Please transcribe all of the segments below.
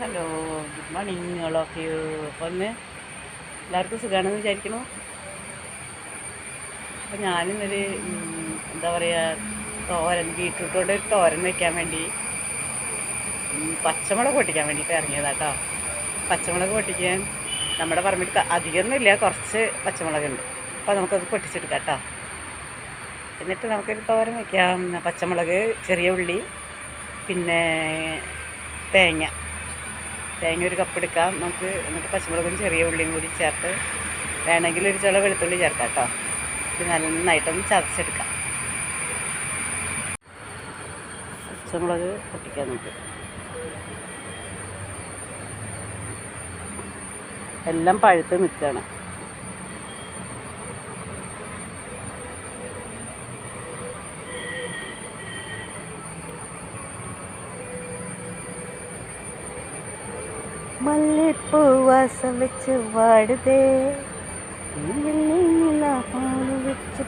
Hello good morning all of you. അപ്പം ഒന്ന് എല്ലാവർക്കും സുഖമാണെന്ന് വിചാരിക്കണു. അപ്പം ഞാനിന്നൊരു എന്താ പറയുക തോരൻ ബീട്രൂട്ടോട് തോരൻ വയ്ക്കാൻ വേണ്ടി പച്ചമുളക് പൊട്ടിക്കാൻ വേണ്ടിയിട്ട് ഇറങ്ങിയതാട്ടോ പച്ചമുളക് പൊട്ടിക്കാൻ നമ്മുടെ പറമ്പിൽ അധികമൊന്നുമില്ല കുറച്ച് പച്ചമുളകുണ്ട്. അപ്പോൾ നമുക്കത് പൊട്ടിച്ചെടുക്കാം കേട്ടോ എന്നിട്ട് നമുക്കൊരു തോരൻ വയ്ക്കാം പച്ചമുളക് ചെറിയ ഉള്ളി പിന്നെ തേങ്ങ. തേങ്ങ ഒരു കപ്പ് എടുക്കാം. നമുക്ക് എന്നിട്ട് പച്ചമുളകും ചെറിയ ഉള്ളിയും കൂടി ചേർത്ത് വേണമെങ്കിൽ ഒരു ചുള വെളുത്തുള്ളി ചേർക്കാം കേട്ടോ ഇത് നന്നായിട്ടൊന്ന് ചതച്ചെടുക്കാം. പച്ചമുളക് പൊട്ടിക്കാം നമുക്ക്. എല്ലാം പഴുത്ത് നിൽക്കുകയാണ്. മല്ലിപ്പൂ വാസം വെച്ച് വാടുതേ. വെച്ച്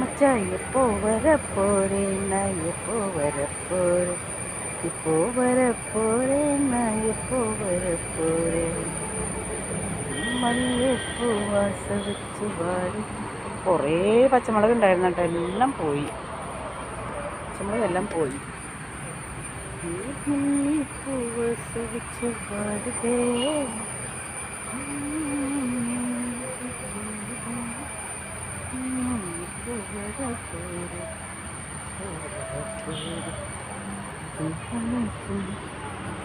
മച്ചായ പോവര പോരേ നായ പോവര വരപ്പോരേ ഇപ്പോ വരപ്പോരേ പോരേ നായ പോവര പോരെ മല്ലിപ്പൂ വാസം വെച്ച് വാടി. കുറേ പച്ചമുളക് ഉണ്ടായിരുന്നു കേട്ടോ. എല്ലാം പോയി. പച്ചമുളക് എല്ലാം പോയി.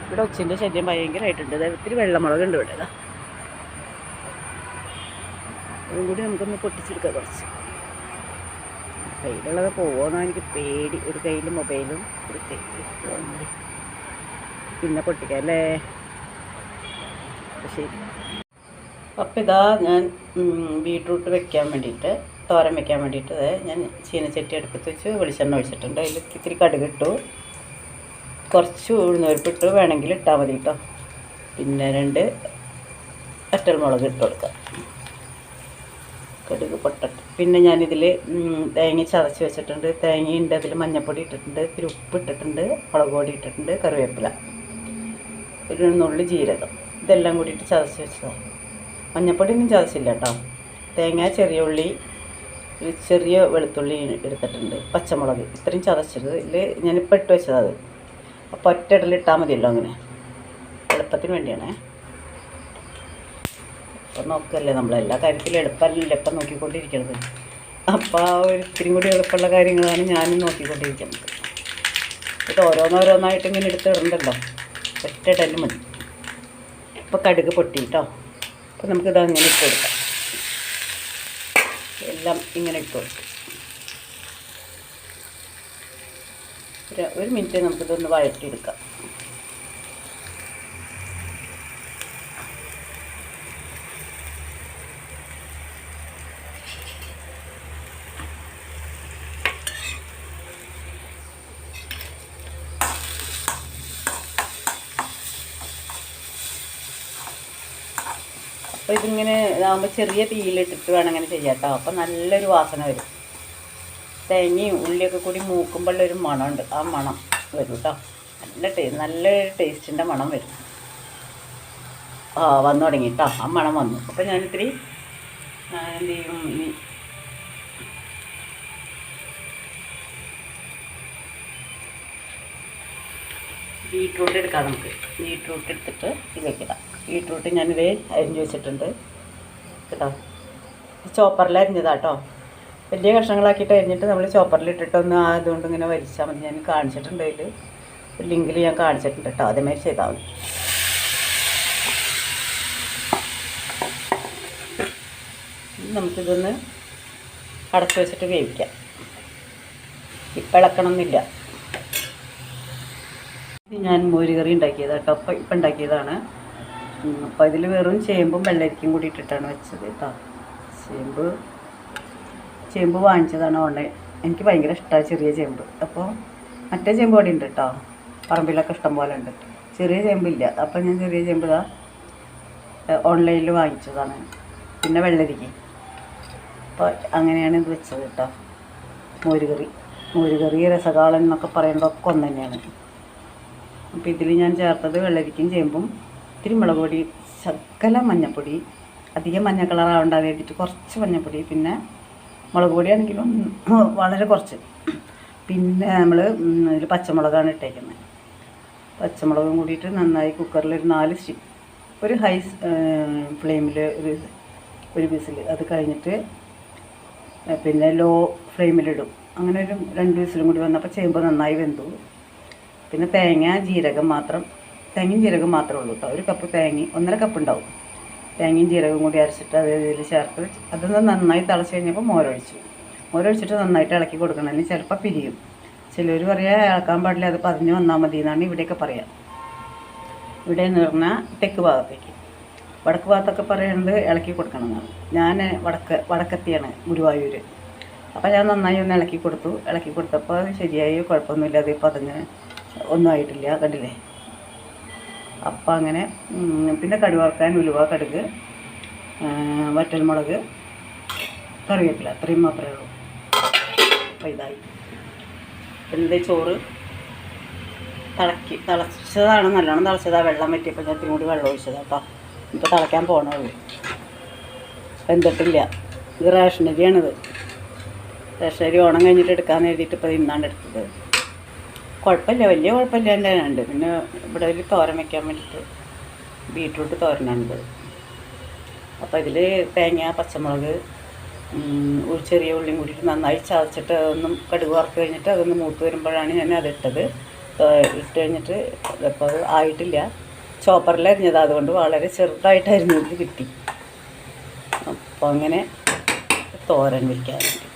ഇവിടെ ഒച്ചിന്റെ ശല്യം ഭയങ്കരമായിട്ടുണ്ട്. ഒത്തിരി വെള്ളമുളക് ഉണ്ട് ഇവിടെ അതും കൂടി നമുക്കൊന്ന് പൊട്ടിച്ചെടുക്കാം കുറച്ച്. കയ്യിലുള്ളത് പോവുമെന്നാണ് എനിക്ക് പേടി. ഒരു കയ്യിൽ മൊബൈലും ഒരു കയ്യിൽ. പിന്നെ പൊട്ടിക്കല്ലേ ശരി. അപ്പോൾ ഇതാ ഞാൻ ബീട്രൂട്ട് വെക്കാൻ വേണ്ടിയിട്ട് തോരൻ വെക്കാൻ വേണ്ടിയിട്ട് ഞാൻ ചീനച്ചട്ടി അടുപ്പത്ത് വെച്ച് വെളിച്ചെണ്ണ ഒഴിച്ചിട്ടുണ്ട്. അതിൽ ഇത്തിരി കടുക് ഇട്ടു. കുറച്ച് ഉഴുന്നൊരുപ്പിട്ട് വേണമെങ്കിൽ ഇട്ടാൽ മതി കേട്ടോ പിന്നെ രണ്ട് അറ്റൽമുളക് ഇട്ട് കൊടുക്കാം. കടുക് പൊട്ടട്ട്. പിന്നെ ഞാനിതിൽ തേങ്ങ ചതച്ച് വെച്ചിട്ടുണ്ട്. തേങ്ങയുണ്ട് അതിൽ മഞ്ഞൾപ്പൊടി ഇട്ടിട്ടുണ്ട് ഇത്തിരി ഉപ്പ് ഇട്ടിട്ടുണ്ട് മുളക് പൊടി ഇട്ടിട്ടുണ്ട് കറിവേപ്പില. ഒരു നുള്ളി ജീരകം. ഇതെല്ലാം കൂടിയിട്ട് ചതച്ച് വെച്ചതാണ് മഞ്ഞൾപ്പൊടി ഒന്നും ചതച്ചില്ല കേട്ടോ തേങ്ങ ചെറിയ ഉള്ളി ചെറിയ വെളുത്തുള്ളി എടുത്തിട്ടുണ്ട്. പച്ചമുളക്. ഇത്രയും ചതച്ചത്. ഇതിൽ ഞാനിപ്പോൾ ഇട്ട് വെച്ചത് അപ്പോൾ ഒറ്റ ഇടലിട്ടാൽ മതിയല്ലോ അങ്ങനെ. എളുപ്പത്തിന് വേണ്ടിയാണേ. ഇപ്പം നോക്കല്ലേ നമ്മൾ എല്ലാ കാര്യത്തിലും എളുപ്പമല്ലല്ലോ എപ്പം നോക്കിക്കൊണ്ടിരിക്കുന്നത് അപ്പോൾ ആ ഒരു ഇത്തിരി കൂടി എളുപ്പമുള്ള കാര്യങ്ങളാണ് ഞാനും നോക്കിക്കൊണ്ടിരിക്കുന്നത്. ഇത് ഓരോന്നോരോന്നായിട്ട് ഇങ്ങനെ എടുത്തിടണ്ടല്ലോ. ഇടൽ മതി. ഇപ്പോൾ കടുക് പൊട്ടി കേട്ടോ അപ്പോൾ നമുക്കിത് അങ്ങനെ ഇട്ട് കൊടുക്കാം. എല്ലാം ഇങ്ങനെ ഇട്ട് കൊടുക്കും. ഒരു മിനിറ്റ് നമുക്കിതൊന്ന് വഴറ്റിയെടുക്കാം. അപ്പോൾ ഇതിങ്ങനെ ഇതാകുമ്പോൾ ചെറിയ തീയിലിട്ടിട്ട് വേണം അങ്ങനെ ചെയ്യാം കേട്ടോ അപ്പോൾ നല്ലൊരു വാസന വരും. തേങ്ങയും ഉള്ളിയൊക്കെ കൂടി മൂക്കുമ്പോഴുള്ളൊരു മണമുണ്ട്. ആ മണം വരും കേട്ടോ നല്ല ടേ നല്ലൊരു ടേസ്റ്റിന്റെ മണം വരും. ആ വന്നു തുടങ്ങി കേട്ടോ ആ മണം വന്നു. അപ്പോൾ ഞാനിത്തിരി എന്ത് ചെയ്യും? ബീട്രൂട്ട് എടുക്കാം നമുക്ക്. ബീട്രൂട്ട് എടുത്തിട്ട് ഇതിലേക്ക് ഇടാം. ബീട്രൂട്ട് ഞാനിത് അരിഞ്ഞ് വെച്ചിട്ടുണ്ട്. കേട്ടോ? ചോപ്പറിൽ കേട്ടോ വലിയ കഷ്ണങ്ങളാക്കിയിട്ട് അരിഞ്ഞിട്ട് നമ്മൾ ചോപ്പറിൽ ഇട്ടിട്ടൊന്ന് അതുകൊണ്ട് ഇങ്ങനെ വലിച്ചാൽ മതി. ഞാൻ കാണിച്ചിട്ടുണ്ട് അതിൽ ലിങ്കിൽ ഞാൻ കാണിച്ചിട്ടുണ്ട് കേട്ടോ അതേമാതിരി ചെയ്താൽ മതി. നമുക്കിതൊന്ന് അടച്ചു വെച്ചിട്ട് വേവിക്കാം. ഇപ്പം ഇളക്കണമെന്നില്ല ഞാൻ മോരുകറി ഉണ്ടാക്കിയതാട്ടോ അപ്പം ഇപ്പം ഉണ്ടാക്കിയതാണ്. അപ്പോൾ ഇതിൽ വെറും ചേമ്പും വെള്ളരിക്കും കൂടി ഇട്ടിട്ടാണ് വെച്ചത് കേട്ടോ ചേമ്പ് ചേമ്പ് വാങ്ങിച്ചതാണ് ഓൺലൈൻ എനിക്ക് ഭയങ്കര ഇഷ്ടമാണ് ചെറിയ ചേമ്പ്. അപ്പോൾ മറ്റേ ചേമ്പ് അവിടെ ഉണ്ട് കേട്ടോ പറമ്പിലൊക്കെ ഇഷ്ടം പോലെ ഉണ്ട്. ചെറിയ ചേമ്പില്ല. അപ്പോൾ ഞാൻ ചെറിയ ചേമ്പ് ഇതാ ഓൺലൈനിൽ വാങ്ങിച്ചതാണ്. പിന്നെ വെള്ളരിക്ക. അപ്പോൾ അങ്ങനെയാണ് ഇത് വെച്ചത് കേട്ടോ മോരുകറി. മോരുകറി മോര് കറി രസകാളൻ എന്നൊക്കെ പറയുന്നതൊക്കെ ഒന്ന് തന്നെയാണ്. അപ്പോൾ ഇതിൽ ഞാൻ ചേർത്തത് വെള്ളരിക്കും ചേമ്പും ഇത്തിരി മുളക് പൊടി ശക്കല മഞ്ഞൾപ്പൊടി അധികം മഞ്ഞ കളറാവേണ്ട വേണ്ടിയിട്ട് കുറച്ച് മഞ്ഞൾപ്പൊടി പിന്നെ മുളക് പൊടിയാണെങ്കിലും വളരെ കുറച്ച്. പിന്നെ നമ്മൾ ഇതിൽ പച്ചമുളകാണ് ഇട്ടേക്കുന്നത് പച്ചമുളകും കൂടിയിട്ട് നന്നായി കുക്കറിൽ ഒരു നാല് സ്റ്റി ഒരു ഹൈ ഫ്ലെയിമിൽ ഒരു ഒരു വിസിൽ അത് കഴിഞ്ഞിട്ട് പിന്നെ ലോ ഫ്ലെയിമിലിടും അങ്ങനെ ഒരു രണ്ട് വിസിലും കൂടി വന്നപ്പോൾ ചേമ്പ് നന്നായി വെന്തു. പിന്നെ തേങ്ങ ജീരകം മാത്രം തേങ്ങയും ജീരകം മാത്രമേ ഉള്ളൂ കേട്ടോ. ഒരു കപ്പ് തേങ്ങ ഒന്നര കപ്പ് ഉണ്ടാവും. തേങ്ങയും ജീരകവും കൂടി അരച്ചിട്ട് അത് ഇതിൽ ചേർത്ത് അതൊന്ന് നന്നായി തിളച്ച് കഴിഞ്ഞപ്പോൾ മോരൊഴിച്ചു. മോരൊഴിച്ചിട്ട് നന്നായിട്ട് ഇളക്കി കൊടുക്കണം. അല്ലെങ്കിൽ ചിലപ്പോൾ പിരിയും. ചിലർ പറയാ ഇളക്കാൻ പാടില്ല അത് പതിഞ്ഞ് വന്നാൽ മതി എന്നാണ് ഇവിടെയൊക്കെ പറയാം. ഇവിടെ എന്ന് പറഞ്ഞാൽ തെക്ക് ഭാഗത്തേക്ക്. വടക്ക് ഭാഗത്തൊക്കെ പറയുന്നത് ഇളക്കി കൊടുക്കണം എന്നാണ്. ഞാൻ വടക്ക് വടക്കത്തിയാണ് ഗുരുവായൂർ അപ്പോൾ ഞാൻ നന്നായി ഒന്ന് ഇളക്കി കൊടുത്തു. ഇളക്കി കൊടുത്തപ്പോൾ ശരിയായി കുഴപ്പമൊന്നുമില്ല. അത് പതിഞ്ഞ് ഒന്നും ആയിട്ടില്ല. കണ്ടില്ലേ? അപ്പം അങ്ങനെ പിന്നെ കടുക് വറുക്കാൻ ഉലുവ കടുക് വറ്റൽ വറ്റൽമുളക് കറിവേപ്പില അത്രയും മാത്രമേ ഉള്ളൂ. അപ്പോൾ ഇതായി. പിന്നെ ചോറ് തിളക്കി തിളച്ചതാണ് നല്ലോണം തിളച്ചതാണ് വെള്ളം പറ്റിയപ്പോൾ ഞാൻ ഇത്തിരി കൂടി വെള്ളം ഒഴിച്ചതാണ് കേട്ടോ ഇപ്പോൾ തിളയ്ക്കാൻ പോകണുള്ളൂ വെന്തിട്ടില്ല ഇത് റേഷനരിയാണിത്. റേഷനരി ഓണം കഴിഞ്ഞിട്ട് എടുക്കാമെന്ന് എഴുതിയിട്ട് ഇപ്പോൾ ഇന്നാണ് എടുത്തത്. കുഴപ്പമില്ല വലിയ കുഴപ്പമില്ല ഉണ്ട്. പിന്നെ ഇവിടെ ഒരു തോരൻ വയ്ക്കാൻ വേണ്ടിയിട്ട് ബീട്രൂട്ട് തോരനുണ്ട് അപ്പോൾ ഇതിൽ തേങ്ങ പച്ചമുളക് ഒരു ചെറിയ ഉള്ളിയും കൂടിയിട്ട് നന്നായി ചതച്ചിട്ട് അതൊന്നും കടുക് വറുത്ത് കഴിഞ്ഞിട്ട് അതൊന്ന് മൂത്ത് വരുമ്പോഴാണ് ഞാൻ അതിട്ടത് ഇട്ട് കഴിഞ്ഞിട്ട് ഇപ്പോൾ അത് ആയിട്ടില്ല. ചോപ്പറിൽ അതുകൊണ്ട് വളരെ ചെറുതായിട്ട് അരിഞ്ഞത് കിട്ടി. അപ്പോൾ അങ്ങനെ തോരൻ വയ്ക്കാൻ വേണ്ടി.